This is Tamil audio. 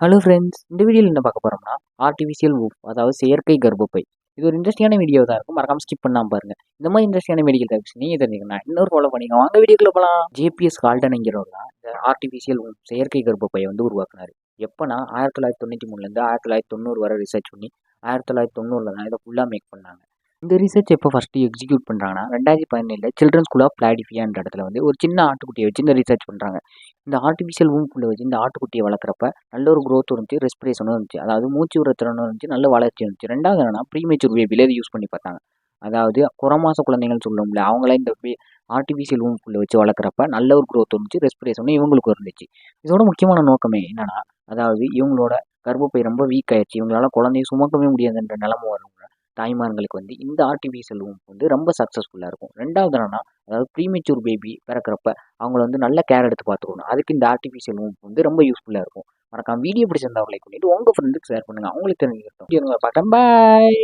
ஹலோ ஃப்ரெண்ட்ஸ் இந்த வீடியோவில் என்ன பார்க்க போகிறோம்னா ஆர்டிஃபிஷியல் ஊப் அதாவது செயற்கை கர்ப்பப்பை. இது ஒரு இன்ட்ரெஸ்டிங்கான வீடியோ தான் இருக்கும். மறக்காம ஸ்கிப் பண்ணாம பாருங்க. இந்த மாதிரி இன்ட்ரெஸ்டிங்கான மெடிக்கல் டைப்ஸ் நீங்கள் தெரிஞ்சுக்கணும் இன்னொரு ஃபாலோ பண்ணிங்க வாங்க வீடியோக்குள்ள போகலாம் ஜேபிஎஸ் கால்டனுங்கிறவர் தான் இந்த ஆர்டிஃபிஷியல் ஊப் செயற்கை கர்ப்பப்பையை வந்து உருவாக்குனாரு. எப்போனா ஆயிரத்தி தொள்ளாயிரத்தி தொண்ணூற்றி மூணுலேருந்து ஆயிரத்தி தொள்ளாயிரத்தி தொண்ணூறு வரை ரிசர்ச் பண்ணி ஆயிரத்தி தொள்ளாயிரத்தி தொண்ணூறில் தான் இதை ஃபுல்லாக மேக் பண்ணாங்க. இந்த ரிசர்ச் எப்போ ஃபஸ்ட்டு எக்ஸிக்யூட் பண்ணுறாங்கன்னா ரெண்டாயிரத்தி பதினேழில் சில்ட்ரன் ஸ்கூல் ஆஃப் பிளாடிஃபியான்ற இடத்துல வந்து ஒரு சின்ன ஆட்டுக்குட்டியை வச்சு இந்த ரிசர்ச் பண்ணுறாங்க இந்த ஆர்டிஃபிஷியல் ஊம்புக்குள்ளே வச்சு இந்த ஆட்டுக்குட்டியை வளர்க்குறப்ப நல்ல ஒரு க்ரோத் இருந்துச்சு ரெஸ்பிரேஷனும் இருந்துச்சு அதாவது மூச்சு விடுற திறனும் இருந்துச்சு நல்ல வளர்ச்சி இருந்துச்சு ரெண்டாவது என்னன்னா ப்ரீமேச்சூர் பேபியில் இது யூஸ் பண்ணி பார்த்தாங்க. அதாவது குறமாச குழந்தைங்கள்னு சொல்லுவோம்ல அவங்கள இந்த ஆர்டிஃபிஷியல் ஊம்புக்குள்ளே வச்சு வளர்க்குறப்ப நல்ல ஒரு க்ரோத் இருந்துச்சு ரெஸ்பிரேஷனும் இவங்களுக்கு இருந்துச்சு. இதோட முக்கியமான நோக்கமே என்னென்னா அதாவது இவங்களோட கர்ப்பப்பை ரொம்ப வீக் ஆயிடுச்சு. இவங்களால குழந்தைய சுமக்கவே முடியாதுன்ற நிலமை வரும் தாய்மார்களுக்கு வந்து இந்த ஆர்டிஃபிஷியல் ஊம்பு வந்து ரொம்ப சக்ஸஸ்ஃபுல்லாக இருக்கும். ரெண்டாவது என்னன்னா அதாவது ப்ரீமெச்சூர் பேபி பிறக்கிறப்ப அவங்கள வந்து நல்ல கேர் எடுத்து பார்த்துக்கணும். அதுக்கு இந்த ஆர்டிஃபிஷியல் மூவ் வந்து ரொம்ப யூஸ்ஃபுல்லாக இருக்கும். மறக்காம வீடியோ பிடிச்சிருந்தா லைக் பண்ணிட்டு உங்கள் ஃப்ரெண்டுக்கு ஷேர் பண்ணுங்கள் அவங்களுக்கு தெரிஞ்சுக்கிட்டோம் பார்த்தேன் பாய்